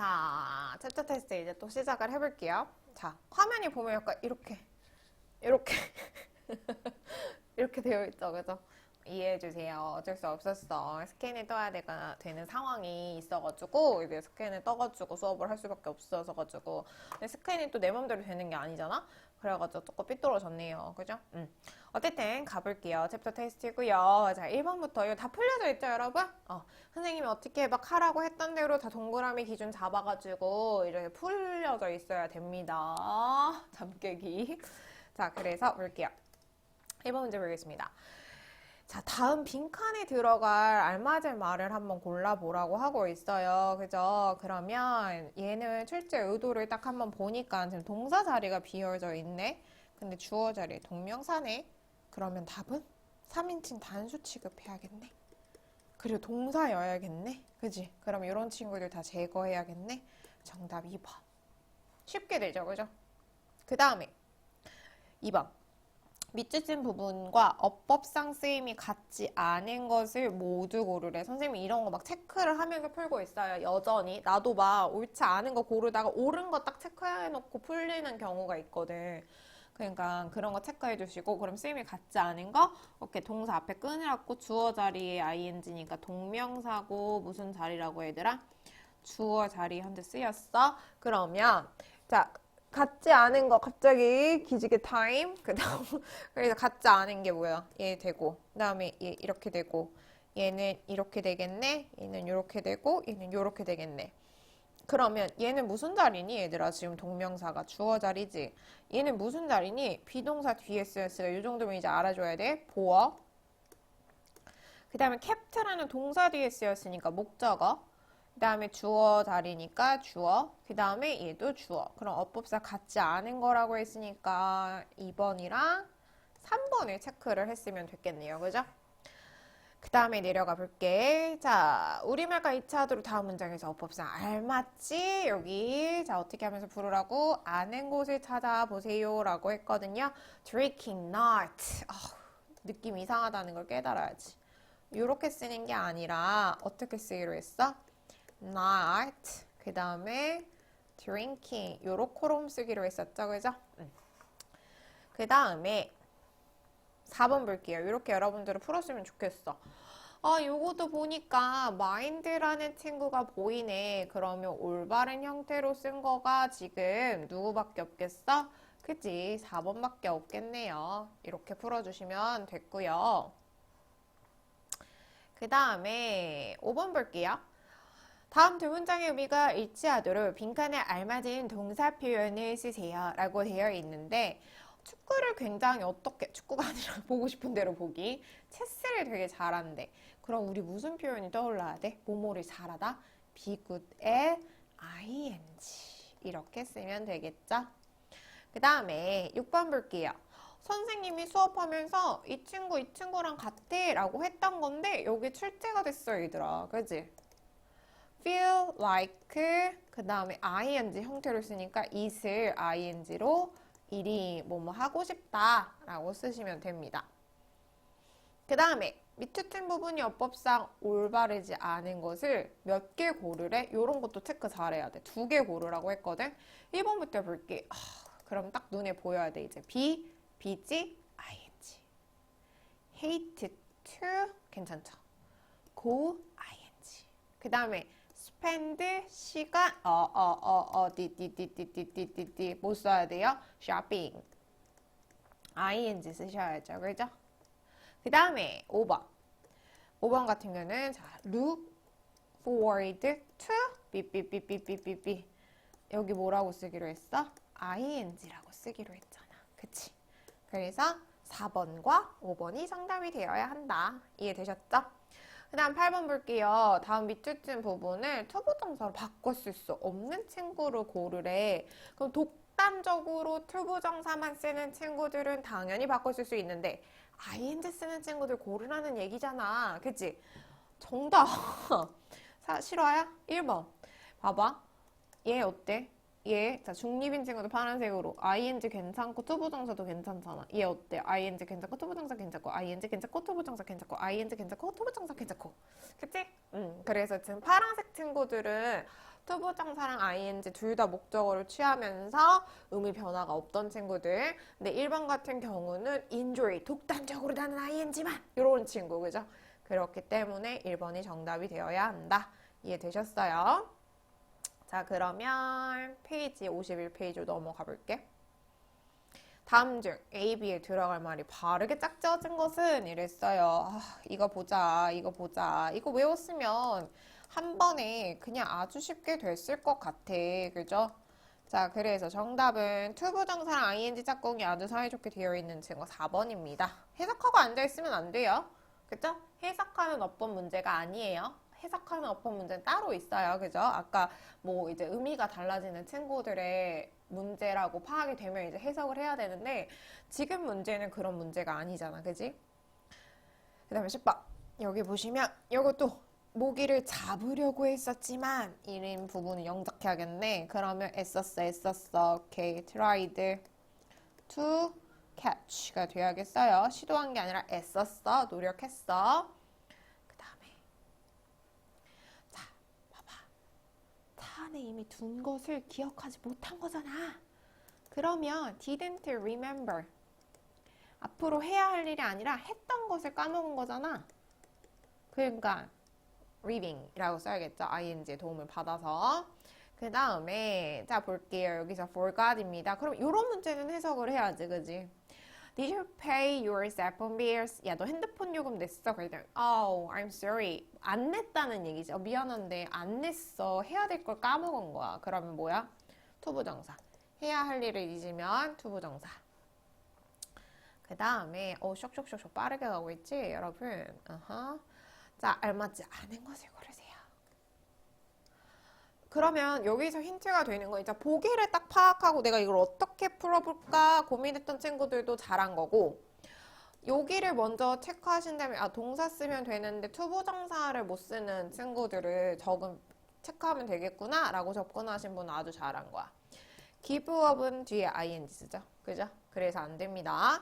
자, 챕터 테스트 이제 또 시작을 해볼게요. 자, 화면이 보면 약간 이렇게, 이렇게, 이렇게 되어 있죠. 그죠? 이해해주세요. 어쩔 수 없었어. 스캔을 떠야 되가, 되는 상황이 있어가지고, 이제 스캔을 떠가지고 수업을 할 수밖에 없어서 가지고. 근데 스캔이 또 내 맘대로 되는 게 아니잖아? 그래가지고 조금 삐뚤어졌네요. 그죠? 음. 어쨌든 가볼게요. 챕터 테스트고요. 자, 1번부터 이거 다 풀려져 있죠, 여러분? 어, 선생님이 어떻게 막 하라고 했던 대로 다 동그라미 기준 잡아가지고 이렇게 풀려져 있어야 됩니다. 잠 깨기. 자, 그래서 볼게요. 1번 문제 보겠습니다. 자, 다음 빈칸에 들어갈 알맞은 말을 한번 골라보라고 하고 있어요. 그죠? 그러면 얘는 출제 의도를 딱 한번 보니까 지금 동사 자리가 비어져 있네. 근데 주어 자리에 동명사네. 그러면 답은 3인칭 단수 취급해야겠네. 그리고 동사여야겠네. 그지? 그럼 이런 친구들 다 제거해야겠네. 정답 2번. 쉽게 되죠. 그죠? 그 다음에 2번. 밑줄진 부분과 어법상 쓰임이 같지 않은 것을 모두 고르래. 선생님이 이런 거 막 체크를 하면서 풀고 있어요. 여전히. 나도 막 옳지 않은 거 고르다가 옳은 거 딱 체크해놓고 풀리는 경우가 있거든. 그러니까 그런 거 체크해 주시고 그럼 쓰임이 같지 않은 거 오케이 동사 앞에 끈이라고 주어 자리에 ing니까 동명사고 무슨 자리라고 얘들아? 주어 자리 현재 쓰였어. 그러면 자 같지 않은 거 갑자기 기지개 타임 그 다음 그래서 같지 않은 게 뭐야? 얘 되고 그 다음에 얘 이렇게 되고 얘는 이렇게 되겠네. 얘는 이렇게 되고 얘는 이렇게 되겠네. 그러면 얘는 무슨 자리니? 얘들아 지금 동명사가 주어 자리지. 얘는 무슨 자리니? 비동사 뒤에 쓰였으니까 이 정도면 이제 알아줘야 돼. 보어. 그 다음에 캡트라는 동사 뒤에 쓰였으니까 목적어. 그 다음에 주어 자리니까 주어. 그 다음에 얘도 주어. 그럼 어법사 같지 않은 거라고 했으니까 2번이랑 3번을 체크를 했으면 됐겠네요. 그죠? 그 다음에 내려가 볼게. 자, 우리말과 2차하도록 다음 문장에서 어법상 알맞지? 여기. 자, 어떻게 하면서 부르라고? 아는 곳을 찾아보세요. 라고 했거든요. Drinking not. 아, 느낌 이상하다는 걸 깨달아야지. 이렇게 쓰는 게 아니라 어떻게 쓰기로 했어? Not. 그 다음에 drinking. 요렇게롬 쓰기로 했었죠. 그죠? 응. 그 다음에 4번 볼게요. 이렇게 여러분들은 풀었으면 좋겠어. 아, 요것도 보니까 mind라는 친구가 보이네. 그러면 올바른 형태로 쓴 거가 지금 누구밖에 없겠어? 그치? 4번밖에 없겠네요. 이렇게 풀어주시면 됐고요. 그 다음에 5번 볼게요. 다음 두 문장의 의미가 일치하도록 빈칸에 알맞은 동사 표현을 쓰세요. 라고 되어 있는데 축구를 굉장히 어떻게 축구가 아니라 보고 싶은 대로 보기. 체스를 되게 잘한대 그럼 우리 무슨 표현이 떠올라야 돼? 뭐뭐를 잘하다? Be good at ing. 이렇게 쓰면 되겠죠? 그 다음에 6번 볼게요. 선생님이 수업하면서 이 친구 이 친구랑 같아? 라고 했던 건데 여기 출제가 됐어 얘들아. 그지? Feel like 그 다음에 ing 형태로 쓰니까 is을 ing로 일이 뭐뭐 하고 싶다 라고 쓰시면 됩니다. 그 다음에 밑줄진 부분이 어법상 올바르지 않은 것을 몇 개 고르래? 이런 것도 체크 잘해야 돼. 두 개 고르라고 했거든. 1번부터 볼게. 아, 그럼 딱 눈에 보여야 돼. 이제 be, busy, ing. hate to 괜찮죠? go, ing. 그 다음에 spend 시간 어 어 어 어 디디디디디디디 뭐 써야 돼요? shopping ing 쓰셔야죠 그죠? 그 다음에 5번 5번 같은 경우는 자 look forward to 삐삐삐삐삐삐삐 여기 뭐라고 쓰기로 했어? ing라고 쓰기로 했잖아 그치? 그래서 4번과 5번이 정답이 되어야 한다 이해되셨죠? 그 다음 8번 볼게요. 다음 밑줄진 부분을 투부 정사로 바꿨을 수 없는 친구를 고르래. 그럼 독단적으로 투부 정사만 쓰는 친구들은 당연히 바꿨을 수 있는데 ing 쓰는 친구들 고르라는 얘기잖아. 그치? 정답! 사, 실화야? 1번. 봐봐. 얘 어때? 얘, 자, 중립인 친구도 파란색으로 ing 괜찮고 투부정사도 괜찮잖아. 얘 어때? ing 괜찮고 투부정사 괜찮고 ing 괜찮고 투부정사 괜찮고 ing 괜찮고 투부정사 괜찮고. 그치? 응. 그래서 지금 파란색 친구들은 투부정사랑 ing 둘 다 목적어를 취하면서 의미 변화가 없던 친구들. 근데 1번 같은 경우는 injury, 독단적으로 나는 ing만 이런 친구, 그죠? 그렇기 때문에 1번이 정답이 되어야 한다. 이해되셨어요? 자, 그러면 페이지 51페이지로 넘어가 볼게. 다음 중 A, B에 들어갈 말이 바르게 짝지어진 것은 이랬어요. 아, 이거 보자, 이거 보자. 이거 외웠으면 한 번에 그냥 아주 쉽게 됐을 것 같아. 그죠? 자, 그래서 정답은 투부정사랑 ing 짝꿍이 아주 사이좋게 되어 있는 친구 4번입니다. 해석하고 앉아있으면 안 돼요. 그죠? 해석하는 어법 문제가 아니에요. 해석하는 어법 문제는 따로 있어요. 그죠? 아까 뭐 이제 의미가 달라지는 친구들의 문제라고 파악이 되면 이제 해석을 해야 되는데 지금 문제는 그런 문제가 아니잖아. 그지? 그 다음에 10번. 여기 보시면 이것도 모기를 잡으려고 했었지만 이름 부분은 영작해야겠네. 그러면 애썼어, 애썼어. 오케이. tried to catch가 돼야겠어요. 시도한 게 아니라 애썼어, 노력했어. 그 다음에 자, 봐봐. 차 안에 이미 둔 것을 기억하지 못한 거잖아. 그러면 didn't remember. 앞으로 해야 할 일이 아니라 했던 것을 까먹은 거잖아. 그러니까 reading이라고 써야겠죠. ing의 도움을 받아서. 그 다음에 자 볼게요. 여기서 forgot입니다. 그럼 이런 문제는 해석을 해야지, 그지? Did you pay your cell phone bills? 야, 너 핸드폰 요금 냈어? 그랬더니 Oh, I'm sorry. 안 냈다는 얘기지. 어, 미안한데 안 냈어. 해야 될 걸 까먹은 거야. 그러면 뭐야? 투부정사. 해야 할 일을 잊으면 투부정사. 그 다음에 어, 쇽쇽쇽 빠르게 가고 있지, 여러분? 어허. 자, 알맞지 않은 것을 고르세요. 그러면 여기서 힌트가 되는 거 이제 보기를 딱 파악하고 내가 이걸 어떻게 풀어볼까 고민했던 친구들도 잘한 거고 여기를 먼저 체크하신 다음에 아 동사 쓰면 되는데 투부정사를 못 쓰는 친구들을 적은 체크하면 되겠구나 라고 접근하신 분은 아주 잘한 거야. give up은 뒤에 ing 쓰죠. 그죠? 그래서 안 됩니다.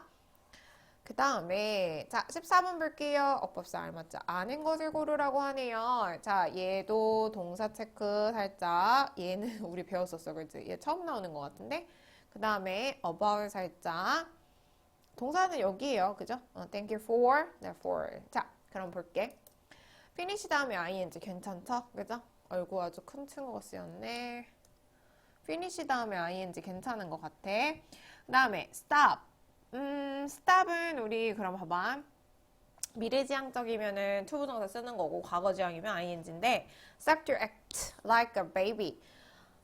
그 다음에 자 14번 볼게요. 어법사 알맞자 아는 것을 고르라고 하네요. 자 얘도 동사 체크 살짝 얘는 우리 배웠었어 그지? 얘 처음 나오는 것 같은데 그 다음에 about 살짝 동사는 여기에요. 그죠? 어, thank you for 네, for 자 그럼 볼게. finish 다음에 ing 괜찮죠? 그죠? 얼굴 아주 큰 친구가 쓰였네. finish 다음에 ing 괜찮은 것 같아. 그 다음에 stop 음, stop은 우리 그럼 봐봐. 미래지향적이면은 투부정사 쓰는 거고 과거지향이면 ing인데 stop to act like a baby.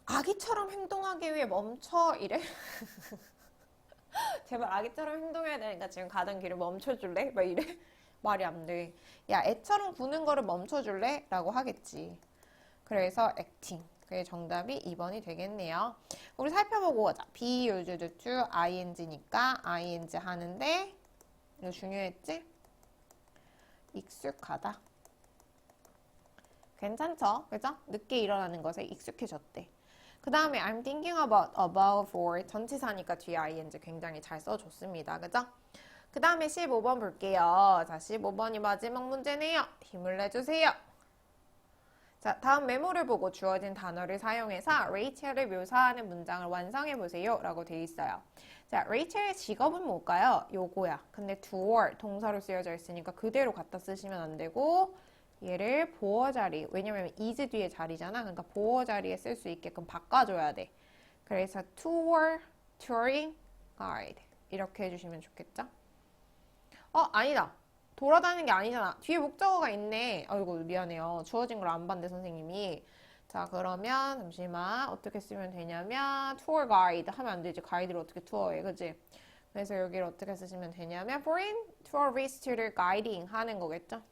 아기처럼 행동하기 위해 멈춰 이래. 제발 아기처럼 행동해야 되니까 지금 가던 길을 멈춰줄래? 막 이래. 말이 안 돼. 야, 애처럼 구는 거를 멈춰줄래? 라고 하겠지. 그래서 acting. 그게 정답이 2번이 되겠네요. 우리 살펴보고 가자. be used to ing니까 ing 하는데 이거 중요했지? 익숙하다. 괜찮죠? 그죠? 늦게 일어나는 것에 익숙해졌대. 그 다음에 I'm thinking about, about for 전치사니까 뒤에 ing 굉장히 잘 써줬습니다. 그죠? 그 다음에 15번 볼게요. 자, 15번이 마지막 문제네요. 힘을 내주세요. 자, 다음 메모를 보고 주어진 단어를 사용해서 레이첼을 묘사하는 문장을 완성해 보세요. 라고 되어 있어요. 자, 레이첼의 직업은 뭘까요? 요거야. 근데 두월 동사로 쓰여져 있으니까 그대로 갖다 쓰시면 안 되고 얘를 보어 자리. 왜냐면 is 뒤에 자리잖아. 그러니까 보어 자리에 쓸 수 있게끔 바꿔 줘야 돼. 그래서 tour, touring, guide 이렇게 해 주시면 좋겠죠? 어, 아니다. 돌아다니는 게 아니잖아. 뒤에 목적어가 있네. 아이고 미안해요. 주어진 걸 안 봤는데 선생님이. 자 그러면 잠시만 어떻게 쓰면 되냐면 tour guide 하면 안 되지. 가이드를 어떻게 투어해, 그지? 그래서 여기를 어떻게 쓰시면 되냐면 foreign tourist를 guiding 하는 거겠죠?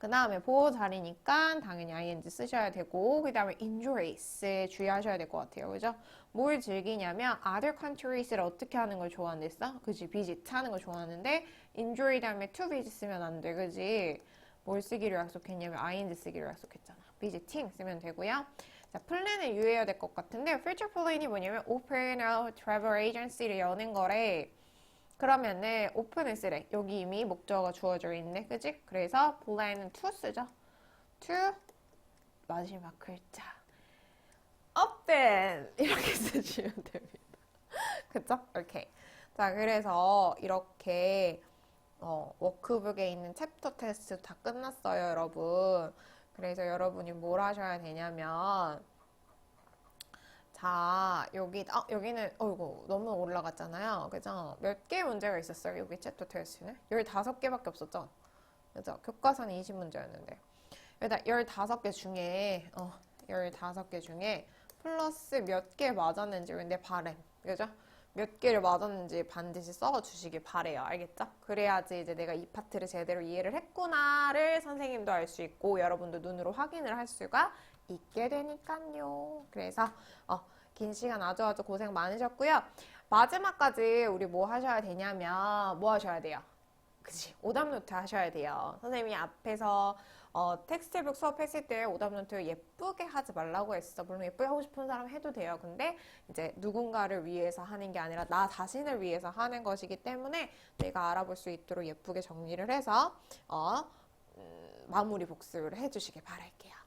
그 다음에 보호 자리니까 당연히 ing 쓰셔야 되고 그 다음에 injuries에 주의하셔야 될 것 같아요. 그죠? 뭘 즐기냐면 other countries를 어떻게 하는 걸 좋아한댔어? 그지? visit 하는 걸 좋아하는데 injury 다음에 to visit 쓰면 안 돼. 그지? 뭘 쓰기로 약속했냐면 ing 쓰기로 약속했잖아. visiting 쓰면 되고요. 자, 플랜을 유의해야 될 것 같은데 future plan이 뭐냐면 open a travel agency를 여는 거래. 그러면은 오픈을 쓰래. 여기 이미 목적어가 주어져 있네. 그지? 그래서 plan은 to 쓰죠. to 마지막 글자 open 이렇게 쓰시면 됩니다. 그쵸? 오케이. 자, 그래서 이렇게 어, 워크북에 있는 챕터 테스트 다 끝났어요, 여러분. 그래서 여러분이 뭘 하셔야 되냐면 자, 여기, 아, 여기는, 어이구, 너무 올라갔잖아요. 그죠? 몇 개 문제가 있었어요, 여기 챕터 테스트는? 15개밖에 없었죠? 그죠? 교과서는 20문제였는데. 여기다 15개 중에, 어, 15개 중에 플러스 몇 개 맞았는지 내 바램. 그죠? 몇 개를 맞았는지 반드시 써주시길 바래요. 알겠죠? 그래야지 이제 내가 이 파트를 제대로 이해를 했구나를 선생님도 알 수 있고 여러분도 눈으로 확인을 할 수가 있게 되니까요. 그래서 어, 긴 시간 아주 아주 고생 많으셨고요. 마지막까지 우리 뭐 하셔야 되냐면 뭐 하셔야 돼요? 그치 오답 노트 하셔야 돼요. 선생님이 앞에서 어, 텍스트북 수업했을 때 오답 노트 예쁘게 하지 말라고 했어. 물론 예쁘게 하고 싶은 사람 해도 돼요. 근데 이제 누군가를 위해서 하는 게 아니라 나 자신을 위해서 하는 것이기 때문에 내가 알아볼 수 있도록 예쁘게 정리를 해서 어, 음, 마무리 복습을 해주시길 바랄게요.